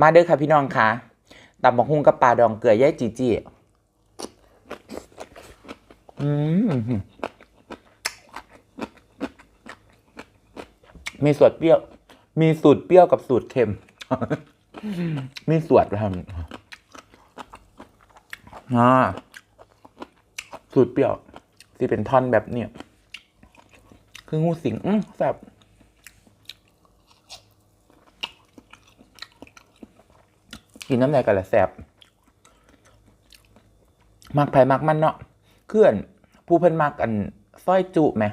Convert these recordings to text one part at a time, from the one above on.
มาเด้อค่ะพี่น้องค่ะตำบักฮุงกับปลาดองเกลือย่ายจีจีอืมมีสูตรเปรี้ยว มีสูตรเปรี้ยวกับสูตรเค็ม มีสูตรทำอ่าสูตรเปรี้ยวที่เป็นท่อนแบบเนี้ยคืองูสิง อืมแซ่บ กินน้ำไหนกันละแซ่บมักไผ่มักมันเนาะเพื่อนผู้เพิ่นมักอันสร้อยจุไหม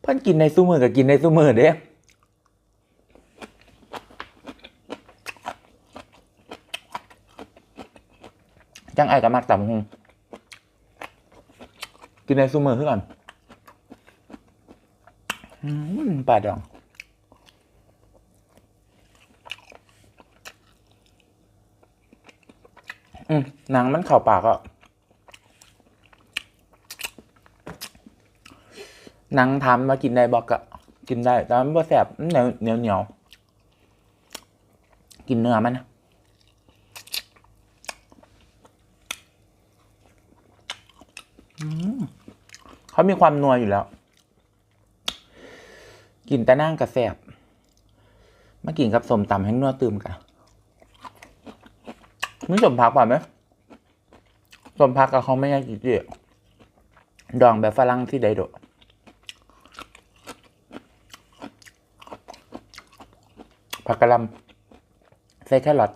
เพิ่นกินในซูมือกับกินในซูมือเด้จังไอ้กับมักต่ำหงกินในซูมือขึ้นก่อนอืมปลาดอง อืมหนังมันเข่าปากอะหนังทำมากินได้บอกอะกินได้แต่มันบ่แสบเหนียวเหนียวเหนียวกินเนื้อมันนะเขามีความนัวอยู่แล้ว กินแต่นั่งกับแสบมากินกับสมตำให้นัวตื่มกัน มึงสมพักป่ะไหมสมพักกับเขาไม่ยากจีจีดองแบบฝรั่งที่ไดโดผักกะหล่ำใส่แครอท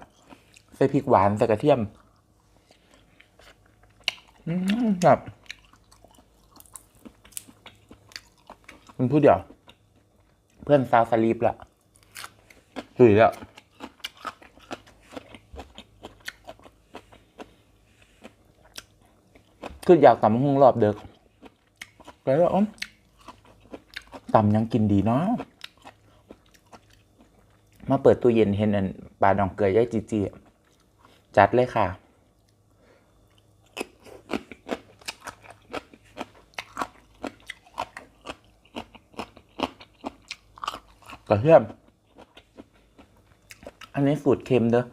ใส่พริกหวานใส่กระเทียมอแบบมันพูดเดี๋ยว เพื่อนซาวสลีปละตุยแล้ว คืออยากตำหุ้งรอบเด็กแล้วอ๋อตำยังกินดีเนาะมาเปิดตู้เย็นเห็นอันปลาดองเกลือย่ายจีจีจัดเลยค่ะ กระเทียม อันนี้สูตรเค็มเด้อ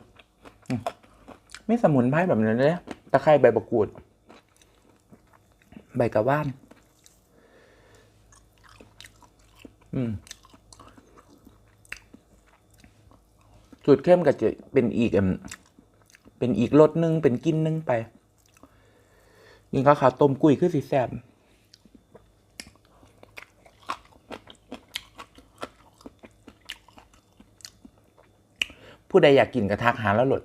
ไม่สมุนไพรแบบนั้นเลยตะไคร้ใบมะกรูด ใบกระว่านอืมจุดเข้มก็จะเป็นอีกเป็นอีกรสหนึ่งเป็นกินหนึ่งไปยิงข้าวขาต้มกุ้ยคือสีแซ่บผู้ใดอยากกินกระทักหาแล้วหลด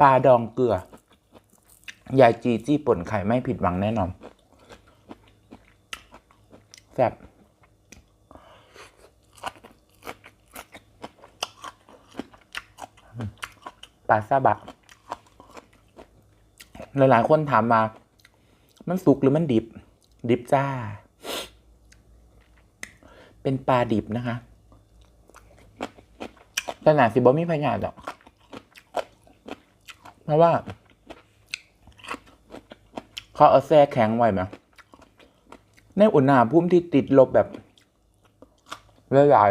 ปลาดองเกลือ ยายจีจี้ป่นไข่ไม่ผิดหวังแน่นอนแซ่บปลาซาบะ หลายๆ คนถามมา มันสุกหรือมันดิบ ดิบจ้า เป็นปลาดิบนะคะแต่หนาสิบอมีพยาธิหรอก เพราะว่า เขาเอาแช่แข็งไว้ไหมในอุณหภูมิที่ติดลบแบบหลาย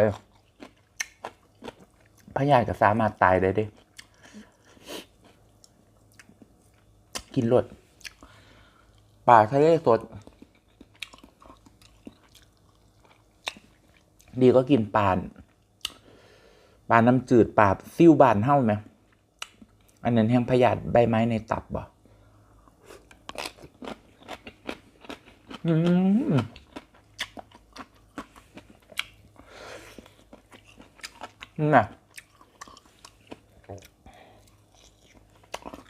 ๆพยาธิก็สามารถตายได้ด้กินรดปลาทะเลสด ดีก็กินปลาปลาน้ำจืดปลาซิ่วบานเฮ้าไหม อันนั้นแห้งพยาธิใบไม้ในตับบ่อืม น่ะ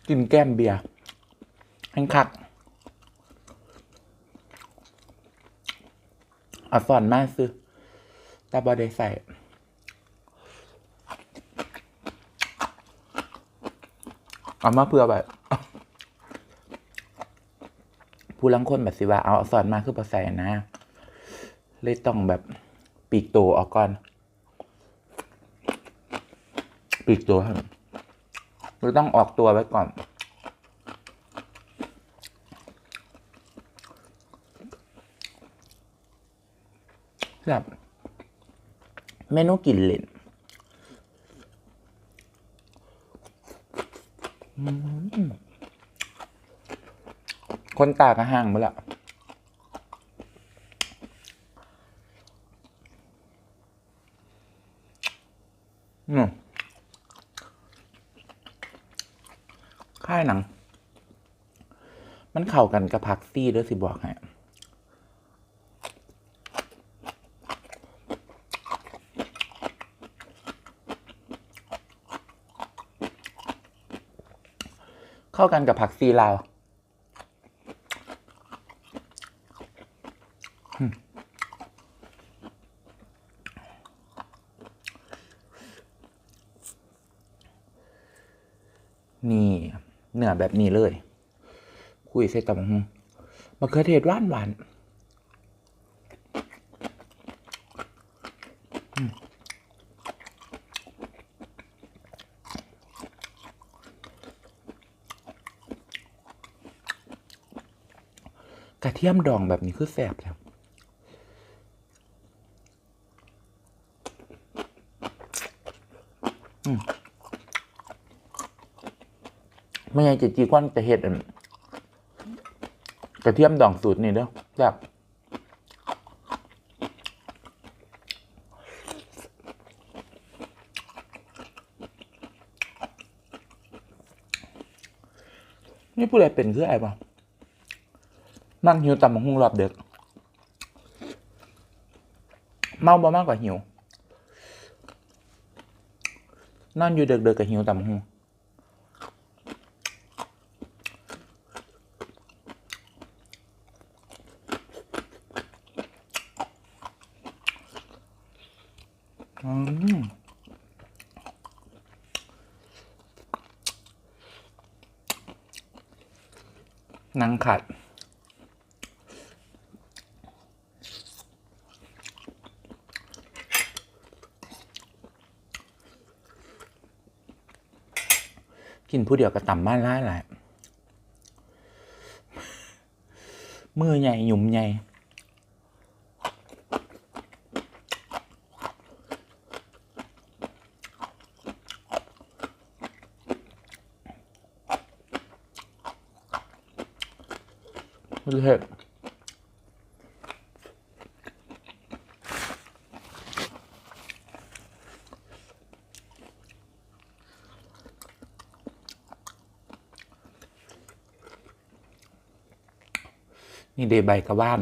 กินแก้มเบียร์แห้งคักอาสอนมากซื้อแต่บอได้ใส่เอามาเพื่อแบบ ผู้ลังคนแบบสิว่าเอาสอนมาคือภาษานะ เลยต้องแบบปีกโตออกก่อน ปีกตัวครับหรือต้องออกตัวไว้ก่อน แบบเมนูกินเล่นอืม คนตากระห่างไปละอืมค่ายหนัง มันเข้ากันกับผักซี่ด้วยสิบอกให้เข้ากันกับผักซีลาวอืมนี่ เนื้อแบบนี้เลย คุยใส่ตำบักหงมะเขือเทศหวานหวานกระเทียมดองแบบนี้คือแซ่บแล้ว ไม่ใช่จะจีก้อนจะเห็ดอันกระเทียมดองสูตรนี่เด้อแบบนี่ผู้ใดเป็นคืออะไอ้ปะนั่งหิวตำบักหุ่งรอบเด็ก เมาบ่มากกว่าหิว นั่นอยู่เด็กๆกับหิวตำบักหุ่ง อืมหนัง ขัด กินผู้เดียวกระต่ำบ้านร้ายแหละมือใหญ่หยุ่มใหญ่ เห็ดนี่เดใบกระว่าน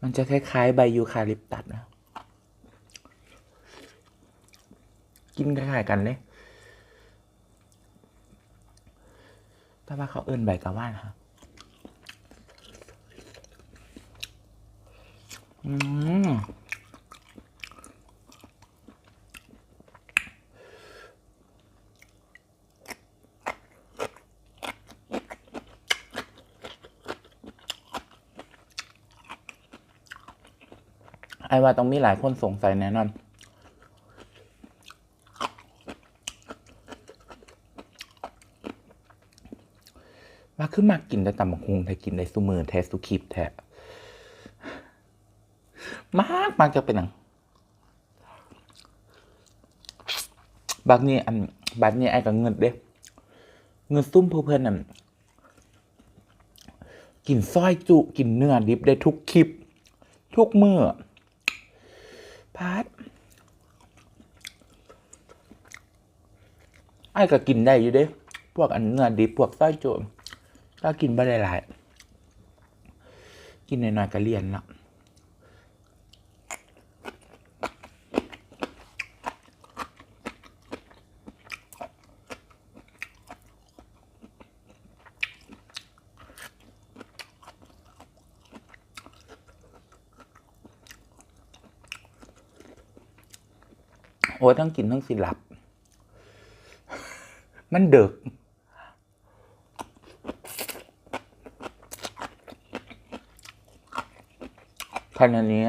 มันจะคล้ายๆ ใบยูคาลิปตัสนะ กินคล้ายๆกันเลย แต่ว่าเขาเอิ้นใบกระว่านครับ อืมไอ้ว่าต้องมีหลายคนสงสัยแน่นอน ว่าคือมากินแต่ตำบักฮุงแต่กินได้สุมือแท้สุคลิปแท้ มากมากจะเป็นหนังบักนี้อันบักนี้ไอ้ก็เงินเด้เงินซุ่มเพื่อนๆน่ะกินซอยจุกินเนื้อดิบได้ทุกคลิป ทุกเมื่อพาดไอ้ก็กินได้อยู่เด้ พวกอันเนื้อดิบพวกซอยจุก็กินไม่ได้หลาย กินน้อยๆก็เลียนละ โอ้ยทั้งกินทั้งสิหลับ มันเดึกขณะนี้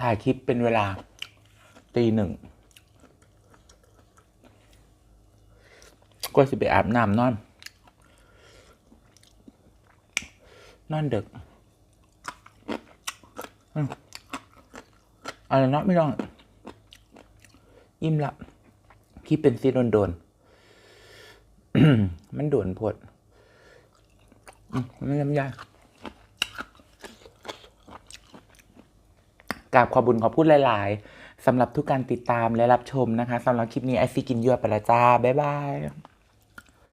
ถ่ายคลิปเป็นเวลาตีหนึ่งก็สิไปอาบน้ำนอน นอนดึก อืม อะไรเนาะไม่ต้องอิ่มละที่เป็นซีโดนโดนๆมันโดนพดมไม่ลำยากกราบขอบุญขอพูดหลาย ๆสำหรับทุกการติดตามและรับชมนะคะสำหรับคลิปนี้ไอซีกินยั่วไปละจ้า บ๊ายบาย